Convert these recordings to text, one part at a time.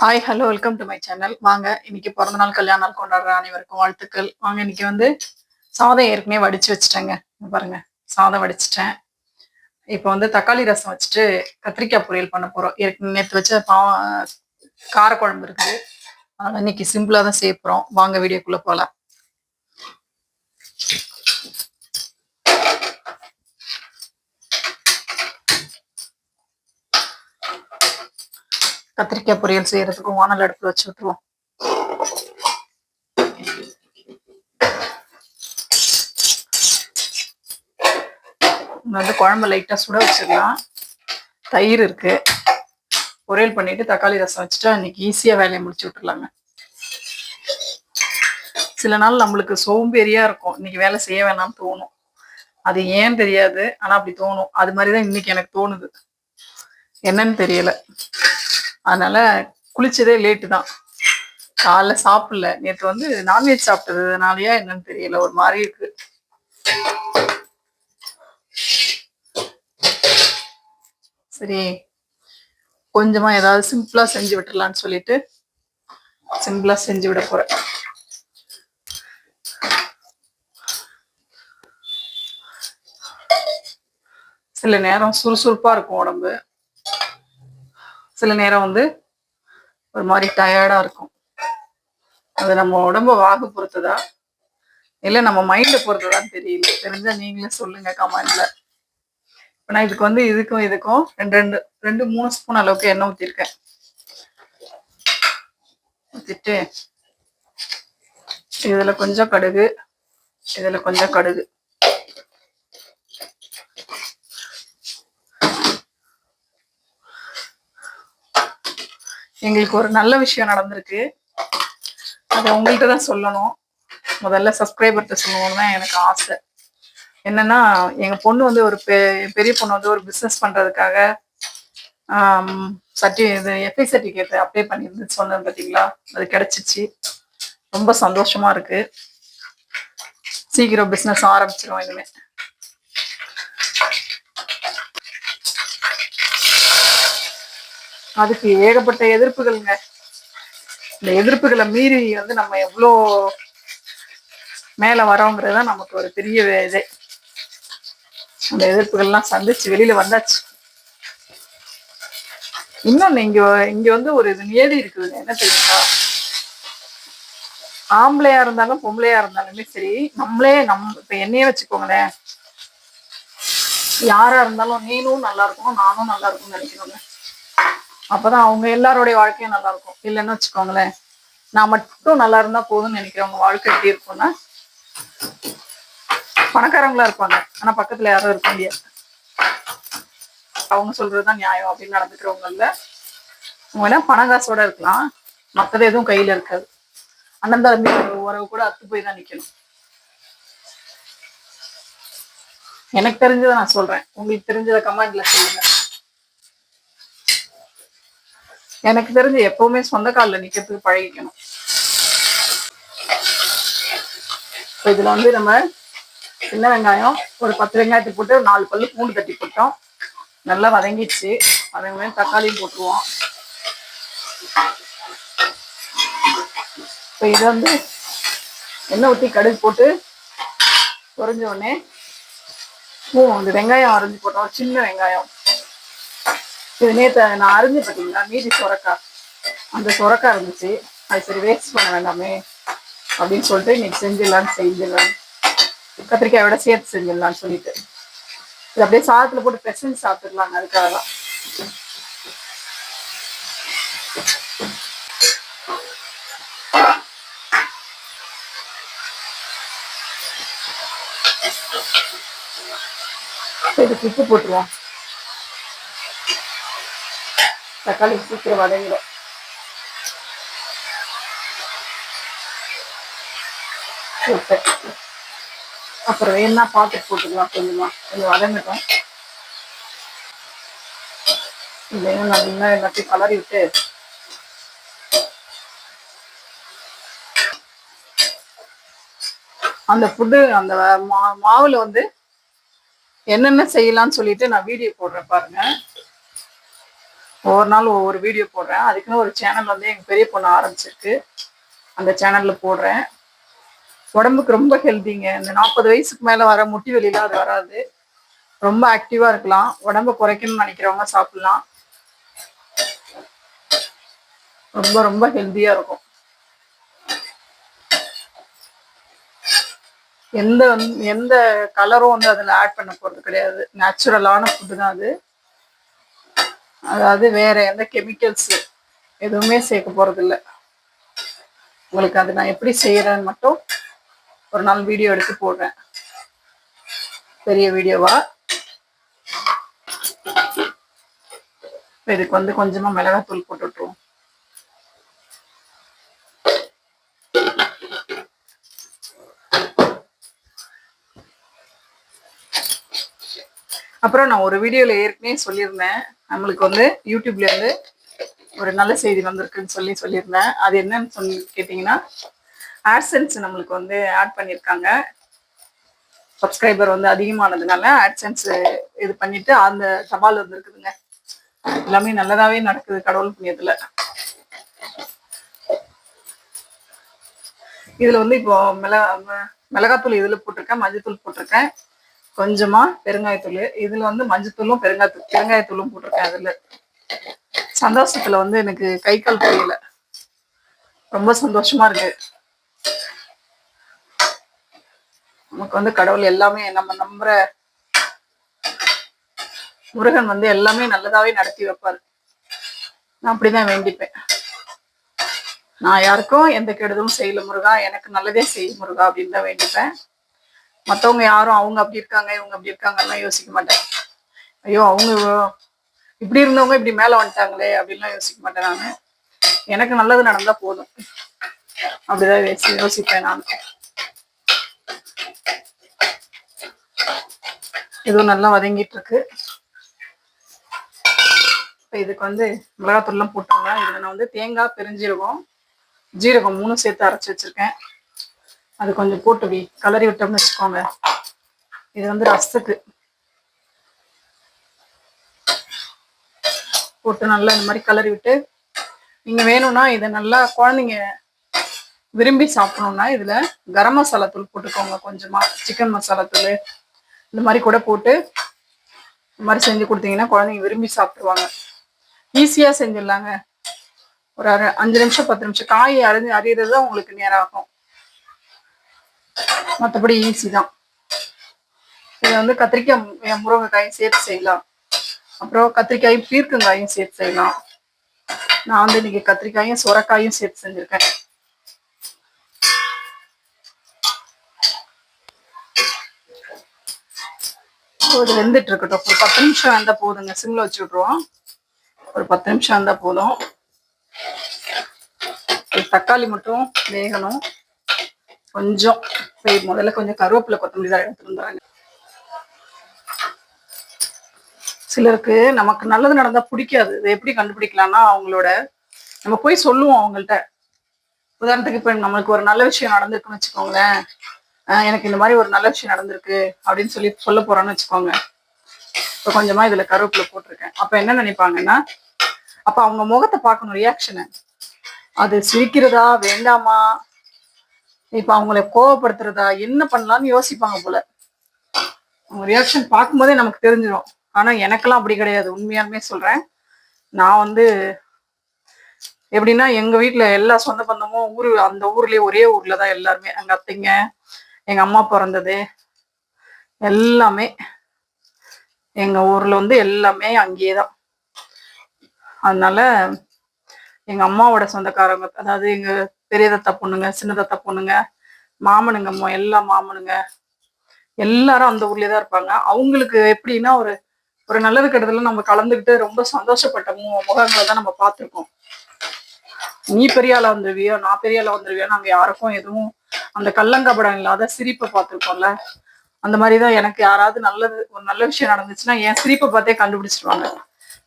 Hi hello welcome to my channel வாங்க இன்னைக்கு பிறந்த நாள் கல்யாண நாள் கொண்டாடுற அனைவருக்கும் வாழ்த்துக்கள். வாங்க இன்னைக்கு வந்து சாதம் ஏற்கனவே வடிச்சு வச்சுட்டேங்க. பாருங்க சாதம் வடிச்சிட்டேன். இப்போ வந்து தக்காளி ரசம் வச்சுட்டு கத்திரிக்காய் பொரியல் பண்ண போறோம். ஏற்கனவே நேற்று வச்ச பா காரக்குழம்பு இருக்குது. அதனால இன்னைக்கு சிம்பிளா தான் சேர்ப்புறோம் வாங்க வீடியோக்குள்ள போகலாம். கத்திரிக்காய் பொரியல் செய்யறதுக்கு வானல் அடுப்பில் வச்சு விட்டுருவோம். வந்து குழம்பு லைட்டா சுட வச்சிடலாம். தயிர் இருக்கு. பொரியல் பண்ணிட்டு தக்காளி ரசம் வச்சுட்டா இன்னைக்கு ஈஸியா வேலையை முடிச்சு விட்டுருலாங்க சில நாள் நம்மளுக்கு சோம்பேறியா இருக்கும். இன்னைக்கு வேலை செய்ய வேணாம்னு தோணும். அது ஏன் தெரியாது. ஆனா அப்படி தோணும். அது மாதிரிதான் இன்னைக்கு எனக்கு தோணுது. என்னன்னு தெரியல. அதனால குளிச்சதே லேட்டு தான். காலைல சாப்பிடல. நேற்று வந்து நான்வெஜ் சாப்பிட்டதுனாலயா என்னன்னு தெரியல. ஒரு மாதிரி இருக்கு. சரி. கொஞ்சமா ஏதாவது சிம்பிளா செஞ்சு விட்டுறலாம்னு சொல்லிட்டு சிம்பிளா செஞ்சு விட போறேன். சில நேரம் சுறுசுறுப்பா இருக்கும் உடம்பு. சில நேரம் வந்து ஒரு மாதிரி டயர்டா இருக்கும். அது நம்ம உடம்ப வாகு பொறுத்ததா? இல்ல நம்ம மைண்ட பொறுத்ததான்னு தெரியல. தெரிஞ்சா நீங்களே சொல்லுங்க கமெண்ட்ல இப்ப நான் இதுக்கு வந்து இதுக்கும் இதுக்கும் ரெண்டு ரெண்டு ரெண்டு மூணு ஸ்பூன் அளவுக்கு எண்ணெய் ஊத்திருக்கேன். ஊத்திட்டு இதுல கொஞ்சம் கடுகு இதுல கொஞ்சம் கடுகு. எங்களுக்கு ஒரு நல்ல விஷயம் நடந்திருக்கு. அதை உங்கள்கிட்ட தான் சொல்லணும். முதல்ல சப்ஸ்கிரைபர்கிட்ட சொல்லணும்னு தான் எனக்கு ஆசை. என்னன்னா எங்கள் பொண்ணு வந்து ஒரு பெ- பெரிய பொண்ணு வந்து ஒரு பிஸ்னஸ் பண்ணுறதுக்காக சர்டி இது எஃப்ஐ சர்டிஃபிகேட் அப்ளை பண்ணியிருந்து சொன்னேன் பார்த்தீங்களா அது கிடச்சிச்சு. ரொம்ப சந்தோஷமாக இருக்குது சீக்கிரம் பிஸ்னஸ் ஆரம்பிச்சிடும் இனிமேல் அதுக்கு ஏகப்பட்ட எதிர்ப்புகள்ங்க. இந்த எதிர்ப்புகளை மீறி வந்து நம்ம எவ்வளோ மேலே வரோங்கிறது தான் நமக்கு ஒரு பெரிய இதே. அந்த எதிர்ப்புகள்லாம் சந்திச்சு வெளியில வந்தாச்சு. இன்னொன்னு இங்க இங்க வந்து ஒரு இது நியதி இருக்குதுங்க. என்ன தெரியுங்களா? ஆம்பளையா இருந்தாலும் பொம்பளையா இருந்தாலுமே சரி நம்மளே நம் இப்ப என்னையே வச்சுக்கோங்களேன். யாரா இருந்தாலும் நீனும் நல்லா இருக்கணும் நானும் நல்லா இருக்கும்னு நினைக்கிறோங்க அப்பதான் அவங்க எல்லாருடைய வாழ்க்கையும் நல்லா இருக்கும் இல்லைன்னு வச்சுக்கோங்களேன். நான் மட்டும் நல்லா இருந்தா போதும்னு நினைக்கிறவங்க வாழ்க்கை எப்படி இருக்கும்னா பணக்காரங்களா இருப்பாங்க. ஆனா பக்கத்துல யாரும் இருக்க முடியாது. அவங்க சொல்றதுதான் நியாயம். அப்படின்னு நடந்துக்கிறவங்கல்ல அவங்க வேணா பணம் காசோட இருக்கலாம். மத்தது எதுவும் கையில இருக்காது. அண்ணன் தம்பி உறவு கூட அத்து போய் தான் நிக்கணும். எனக்கு தெரிஞ்சதை நான் சொல்றேன். உங்களுக்கு தெரிஞ்சதை கமெண்ட்ல சொல்லுங்க. எனக்கு தெரிஞ்சு எப்பவுமே சொந்த காலில் நிற்கிறதுக்கு பழகிக்கணும். இப்போ இதில் வந்து நம்ம சின்ன வெங்காயம் ஒரு பத்து வெங்காயத்தை போட்டு ஒரு நாலு பல்லு பூண்டு தட்டி போட்டோம். நல்லா வதங்கிடுச்சு. அதே தக்காளியும் போட்டுருவோம். இப்போ இதை வந்து எண்ணெய் ஊற்றி கடுகு போட்டு பொறிஞ்ச உடனே பூ இந்த வெங்காயம் அரைஞ்சி போட்டோம். சின்ன வெங்காயம். இது நேற்று நான் அரிஞ்சு பார்த்தீங்களா மீதி சுரக்காய் அந்த சொரக்கா இருந்துச்சு. அது சரி வேஸ்ட் பண்ண வேண்டாமே அப்படின்னு சொல்லிட்டு இன்னைக்கு செஞ்சிடலான்னு செஞ்சிடலாம் கத்திரிக்காயோட சேர்த்து செஞ்சிடலாம்னு சொல்லிட்டு. இது அப்படியே சாதத்தில் போட்டு பெசஞ்சு சாப்பிட்டுக்கலாங்க அதுக்காக தான் இதுக்கு உப்பு போட்டுருவோம். தக்காளி சீக்கிரம் வதங்கிடும். சூப்பர். அப்புறம் வேணா பார்த்துட்டு போட்டுக்கலாம் கொஞ்சமா. கொஞ்சம் வதங்கட்டும். இல்லைன்னா நல்லா எல்லாத்தையும் கலரி விட்டு. அந்த ஃபுட்டு அந்த மா மாவில் வந்து என்னென்ன செய்யலாம்னு சொல்லிட்டு நான் வீடியோ போடுறேன் பாருங்க. ஒவ்வொரு நாள் ஒவ்வொரு வீடியோ போடுறேன். அதுக்குன்னு ஒரு சேனல் வந்து எங்கள் பெரிய பொண்ணு ஆரம்பிச்சிருக்கு. அந்த சேனலில் போடுறேன். உடம்புக்கு ரொம்ப ஹெல்த்திங்க இந்த நாற்பது வயசுக்கு மேலே வர முட்டி வெளியில அது வராது. ரொம்ப ஆக்டிவாக இருக்கலாம். உடம்ப குறைக்கணும்னு நினைக்கிறவங்க சாப்பிடலாம். ரொம்ப ரொம்ப ஹெல்த்தியாக இருக்கும். எந்த வந்து- எந்த கலரும் வந்து அதில் ஆட் பண்ண போகிறது கிடையாது. நேச்சுரலான ஃபுட்டு தான் அது. அதாவது வேற எந்த கெமிக்கல்ஸ் எதுவுமே சேர்க்க போறது உங்களுக்கு அது நான் எப்படி செய்யறேன்னு மட்டும் ஒரு நாள் வீடியோ எடுத்து போடுறேன். பெரிய வீடியோவா இதுக்கு வந்து கொஞ்சமா மிளகாத்தூள் போட்டு அப்புறம் நான் ஒரு வீடியோல ஏற்கனவே சொல்லியிருந்தேன். நம்மளுக்கு வந்து யூடியூப்லேருந்து ஒரு நல்ல செய்தி வந்திருக்குன்னு சொல்லி சொல்லியிருந்தேன். அது என்னன்னு சொல்லி கேட்டிங்கன்னா ஆட்சன்ஸ் நம்மளுக்கு வந்து ஆட் பண்ணியிருக்காங்க. சப்ஸ்கிரைபர் வந்து அதிகமானதுனால ஆட்சன்ஸ் இது பண்ணிட்டு அந்த சவால் வந்திருக்குதுங்க. எல்லாமே நல்லதாவே நடக்குது கடவுள் புண்ணியத்துல. இதுல வந்து இப்போ மிளகா மிளகாத்தூள் இதுல போட்டிருக்கேன் மஞ்சத்தூள் போட்டிருக்கேன். கொஞ்சமா பெருங்காயத்தூள் இதுல வந்து மஞ்சத்தூளும் பெருங்காயத்தூள் பெருங்காயத்தூளும் போட்டிருக்கேன் அதுல. சந்தோஷத்துல வந்து எனக்கு கை கால் புரியல. ரொம்ப சந்தோஷமா இருக்கு. நமக்கு வந்து கடவுள் எல்லாமே நம்ம நம்புற முருகன் வந்து எல்லாமே நல்லதாவே நடத்தி வைப்பாரு. நான் அப்படிதான் வேண்டிப்பேன். நான் யாருக்கும் எந்த கெடுதலும் செய்யல முருகா. எனக்கு நல்லதே செய்ய முருகா அப்படின்னு தான் வேண்டிப்பேன். மத்தவங்க யாரும் அவங்க அப்படி இருக்காங்க இவங்க அப்படி இருக்காங்கலாம் யோசிக்க மாட்டேன். ஐயோ அவங்க இப்படி இருந்தவங்க இப்படி மேல வந்துட்டாங்களே அப்படின்லாம் யோசிக்க மாட்டேன் நான். எனக்கு நல்லது நடந்தா போதும். அப்படிதான் யோசி யோசிப்பேன் நான். இதுவும் நல்லா வதங்கிட்டு இருக்கு இப்போ இதுக்கு வந்து மிளகாத்தூள்லாம் போட்டாங்க இதுல நான் வந்து தேங்காய் பெருஞ்சீரகம் ஜீரகம் மூணும் சேர்த்து அரைச்சி வச்சிருக்கேன். அது கொஞ்சம் போட்டு வி கலரி விட்டோம்னு வச்சுக்கோங்க. இது வந்து ரசத்துக்கு. போட்டு நல்லா இந்த மாதிரி கலரி விட்டு நீங்கள் வேணும்னா இதை நல்லா குழந்தைங்க விரும்பி சாப்பிடணும்னா இதில் கரம் மசாலா தூள் போட்டுக்கோங்க கொஞ்சமாக சிக்கன் மசாலா தூள் இந்த மாதிரி கூட போட்டு இந்த மாதிரி செஞ்சு கொடுத்தீங்கன்னா குழந்தைங்க விரும்பி சாப்பிடுவாங்க ஈஸியாக செஞ்சிடலாங்க. ஒரு அரை அஞ்சு நிமிஷம் பத்து நிமிஷம் காய் அரிஞ்சு அறியறது தான் உங்களுக்கு நேரம் ஆகும். மற்றபடி ஈஸி தான். இதை வந்து கத்திரிக்காய் முருங்கைக்காயும் சேர்த்து செய்யலாம். அப்புறம் கத்திரிக்காயும் பீர்க்கங்காயும் சேர்த்து செய்யலாம். நான் வந்து இன்னைக்கு கத்திரிக்காயும் சுரக்காயும் சேர்த்து செஞ்சுருக்கேன். இது வெந்துட்டு இருக்கட்டும். ஒரு பத்து நிமிஷம் வந்தா போதுங்க. சிம்ல வச்சு விட்ருவோம் ஒரு பத்து நிமிஷம் வந்தா போதும். ஒரு தக்காளி மட்டும் வேகணும். கொஞ்சம். சரி முதல்ல கொஞ்சம் கருவேப்பிலை கொத்தமல்லி தான் எடுத்துருந்தாங்க சிலருக்கு நமக்கு நல்லது நடந்தா பிடிக்காது. இதை எப்படி கண்டுபிடிக்கலாம்னா அவங்களோட நம்ம போய் சொல்லுவோம் அவங்கள்ட்ட. உதாரணத்துக்கு இப்ப நம்மளுக்கு ஒரு நல்ல விஷயம் நடந்திருக்குன்னு வச்சுக்கோங்களேன். ஆஹ் எனக்கு இந்த மாதிரி ஒரு நல்ல விஷயம் நடந்திருக்கு அப்படின்னு சொல்லி சொல்ல போறோம்னு வச்சுக்கோங்க. இப்போ கொஞ்சமா இதுல கருவேப்பிலை போட்டிருக்கேன். அப்ப என்ன நினைப்பாங்கன்னா அப்ப அவங்க முகத்தை பார்க்கணும் ரியாக்ஷனை அது சிரிக்கிறதா வேண்டாமா? இப்ப அவங்கள கோவப்படுத்துறதா என்ன பண்ணலாம்னு யோசிப்பாங்க போல. அவங்க ரியாக்ஷன் பார்க்கும்போதே நமக்கு தெரிஞ்சிடும் ஆனா எனக்கெல்லாம் அப்படி கிடையாது. உண்மையாலுமே சொல்றேன். நான் வந்து எப்படின்னா எங்க வீட்டில் எல்லா சொந்த பந்தமும் ஊரு அந்த ஊர்லயே ஒரே ஊரில் தான் எல்லாருமே. எங்க அத்தைங்க எங்க அம்மா பிறந்தது எல்லாமே எங்க ஊர்ல வந்து எல்லாமே அங்கேயே தான். அதனால எங்க அம்மாவோட சொந்தக்காரங்க அதாவது எங்க பெரிய தத்தா பொண்ணுங்க சின்ன தத்தா பொண்ணுங்க மாமனுங்க எல்லா மாமனுங்க எல்லாரும் அந்த ஊர்லயே தான் இருப்பாங்க. அவங்களுக்கு எப்படின்னா ஒரு ஒரு நல்லது கெட்டதுல நம்ம கலந்துக்கிட்டு ரொம்ப சந்தோஷப்பட்ட மு- முகங்களை தான் நம்ம பார்த்துருக்கோம். நீ பெரிய ஆளா வந்துருவியோ நான் பெரிய ஆளா வந்துருவியோ நாங்க யாருக்கும் எதுவும் அந்த கள்ளங்கபடம் இல்லாத சிரிப்பை பார்த்துருக்கோம்ல. அந்த மாதிரிதான் எனக்கு யாராவது நல்லது ஒரு நல்ல விஷயம் நடந்துச்சுன்னா என் சிரிப்பை பார்த்தே கண்டுபிடிச்சிருவாங்க.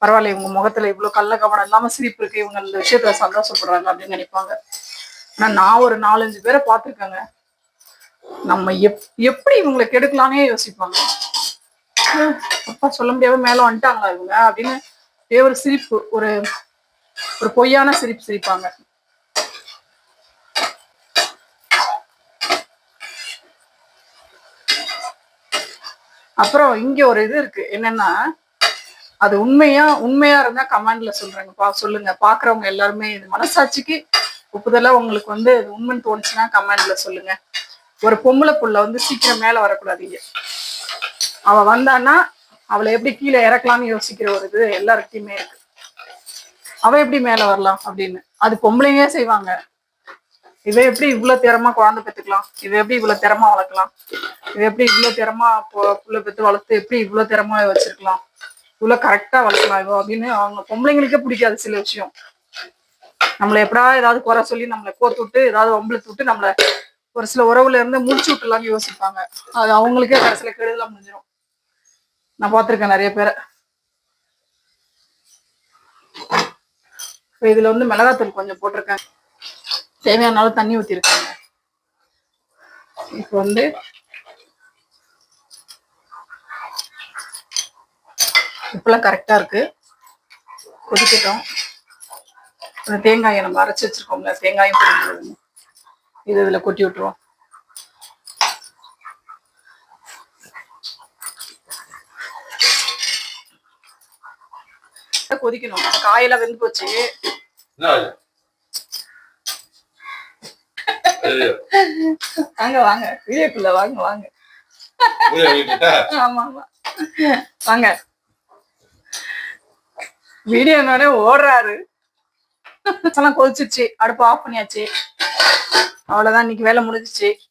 பரவாயில்ல இவங்க முகத்துல இவ்வளவு கள்ளக்கபடம் இல்லாம சிரிப்பு இருக்கு இவங்க இந்த விஷயத்துல சந்தோஷப்படுறாங்க அப்படின்னு நினைப்பாங்க. ஆனா நான் ஒரு நாலஞ்சு பேரை பார்த்துருக்கேங்க. நம்ம எப் எப்படி இவங்களை கெடுக்கலாமே யோசிப்பாங்க. அப்பா சொல்ல முடியாம மேல வந்துட்டாங்களா இவங்க? அப்படின்னு ஒரு சிரிப்பு ஒரு ஒரு பொய்யான சிரிப்பு சிரிப்பாங்க. அப்புறம் இங்க ஒரு இது இருக்கு. என்னன்னா அது உண்மையா உண்மையா இருந்தா கமெண்ட்ல சொல்றேங்க பா சொல்லுங்க. பாக்குறவங்க எல்லாருமே இது மனசாட்சிக்கு ஒப்புதலா உங்களுக்கு வந்து உண்மைன்னு தோணுச்சுன்னா கமெண்ட்ல சொல்லுங்க. ஒரு பொம்பளை புள்ள வந்து சீக்கிரம் மேல வரக்கூடாதீங்க. அவ வந்தான்னா அவளை எப்படி கீழே இறக்கலாம்னு யோசிக்கிற ஒரு இது எல்லாருக்கிட்டையுமே இருக்கு. அவ எப்படி மேல வரலாம் அப்படின்னு? அது பொம்பளைங்க செய்வாங்க. இவ எப்படி இவ்வளவு திறமா குழந்தை பெத்துக்கலாம்? இவ எப்படி இவ்வளவு திறமா வளர்க்கலாம்? இவ எப்படி இவ்வளவு திறமா புள்ள பெத்து வளர்த்து எப்படி இவ்வளவு திறமா வச்சிருக்கலாம்? இவ்வளவு கரெக்டா வளர்க்கலாம் இவ அப்படின்னு அவங்க பொம்பளைங்களுக்கே பிடிக்காது சில விஷயம். நம்மளை எப்படா ஏதாவது குறை சொல்லி நம்மளை கோத்து விட்டு ஏதாவது வம்பளுத்து விட்டு நம்மளை ஒரு சில உறவுல இருந்து முடிச்சு விட்டுலாம் யோசிப்பாங்க. அது அவங்களுக்கே கடைசியில கெடுதலாம் முடிஞ்சிடும் நான் பார்த்திருக்கேன் நிறைய பேரை. இப்ப இதுல வந்து மிளகாத்தூள் கொஞ்சம் போட்டிருக்கேன். தேவையான அளவு தண்ணி ஊத்திருக்காங்க இப்போ வந்து இப்பெல்லாம் கரெக்டா இருக்கு. கொதிக்கட்டும். அந்த தேங்காயை நம்ம அரைச்சு வச்சிருக்கோம்ல தேங்காயும் புரிஞ்சு இது இதுல கொட்டி விட்டுருவோம். கொதிக்கணும். காயெல்லாம் வெந்து போச்சு. வாங்க வாங்க. வீடியோக்குள்ள வாங்க வாங்க? ஆமா ஆமா. வாங்க. வீடியோனோட ஓடுறாரு. எல்லாம் கொதிச்சிருச்சு. அடுப்பு ஆஃப் பண்ணியாச்சு. அவ்வளவுதான் இன்னைக்கு வேலை முடிஞ்சிச்சு.